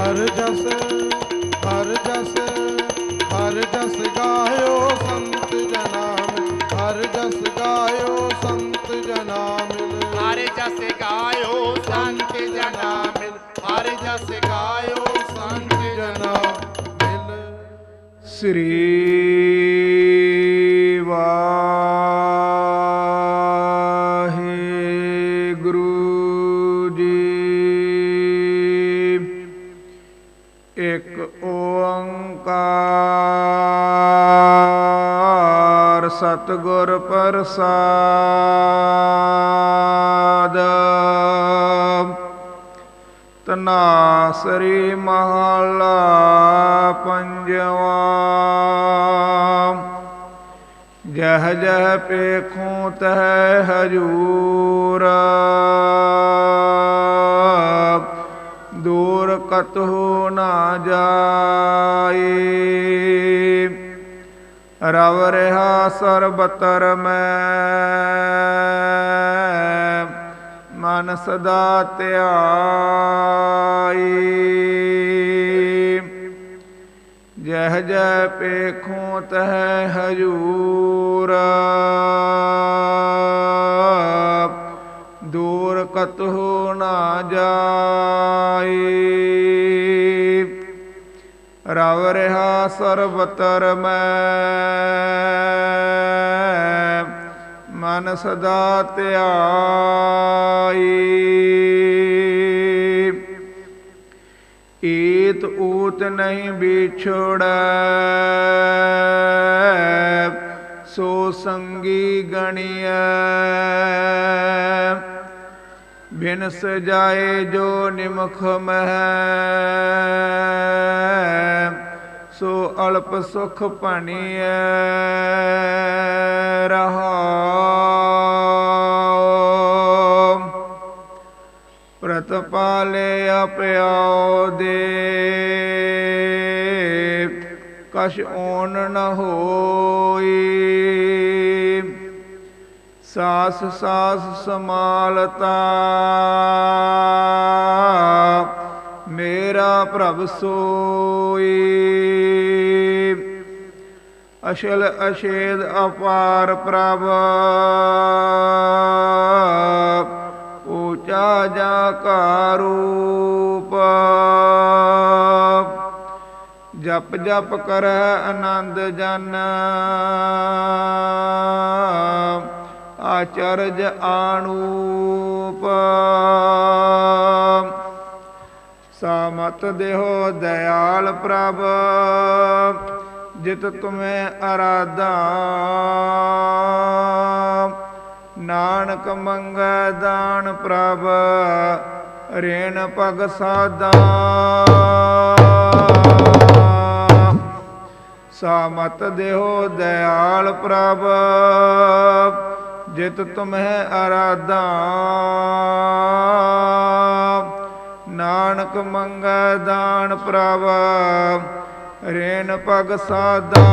ਹਰ ਜਸ ਹਰ ਜਸ ਹਰ ਜਸ ਗਾਇਓ ਸੰਤ ਜਨਾ ਮਿਲ ਹਰ ਜਸ ਗਾਇਓ ਸੰਤ ਜਨਾ ਮਿਲ ਹਰ ਜਸ ਗਾਇਓ ਸੰਤ ਜਨਾ ਮਿਲ ਹਰ ਜਸ ਗਾਇਓ ਸੰਤ ਜਨਾ ਜਨਾ ਮਿਲ ਸ੍ਰੀ ਇਕ ਓੰਕਾਰ ਸਤਿਗੁਰ ਪ੍ਰਸਾਦ। ਤਨਾਸਰੀ ਮਹਲਾ ਪੰਜਵਾ। ਜਹ ਜਹ ਪੇਖੂ ਤਹ ਹਜੂਰ। ਦੂਰ ਕਤਹੁ ਨਾ ਜਾਈ ਰਵ ਰਹਾ ਸਰਬਤਰ ਮੈਂ, ਮਨ ਸਦਾ ਧਿਆਈ ਜਹ ਜੈ ਪੇਖੂ ਤਹ ਹਜੂਰ, ਦੂਰ ਕਤਹੁ ਨਾ ਜਾਈ ਰਵ ਰਹਾ ਸਰਬਤਰ ਮੈਂ। ਮਨ ਸਦਾ ਧਿਆਈ। ਈਤ ਊਤ ਨਹੀਂ ਵਿਛੜੈ। ਸੋ ਸੰਗੀ ਗਣੀਐ। ਬਿਨ ਸਜਾਏ ਜੋ ਨਿਮਖ ਮਹਿ। ਸੋ ਅਲਪ ਸੁਖ ਭਣੀਐ, ਰਹਾਉ। ਪ੍ਰਤਪਾਲੇ ਅਪਿਆਉ ਦੇ ਕਛ ਓਨ ਨ ਹੋਈ। ਸਾਸ ਸਾਸ ਸਮਾਲਤਾ ਪ੍ਰਭ ਸੋਈ। ਅਸ਼ਲ ਅਸ਼ੇਦ ਅਪਾਰ ਪ੍ਰਭ। ਊਚਾ ਜਾ ਕਾ ਰੂਪ ਜਪ ਜਪ ਕਰ ਆਨੰਦ ਜਨ। ਆਚਰਜ ਆਣੂਪ ਸਾਮਤ ਦੇਹੋ ਦਇਆਲ ਪ੍ਰਭ, ਜਿਤ ਤੁਮੇ ਅਰਾਧਾ। ਨਾਨਕ ਮੰਗੈ ਦਾਨ ਪ੍ਰਭ ਰੇਣ ਪਗ ਸਾਦਾ ਸਾਮਤ ਦੇਹੋ ਦਇਆਲ ਪ੍ਰਭ, ਜਿਤ ਤੁਮਹਿ ਅਰਾਧਾ। ਨਾਨਕ ਮੰਗੈ ਦਾਨ ਪ੍ਰਭ ਰੇਨ ਪਗ ਸਾਦਾ।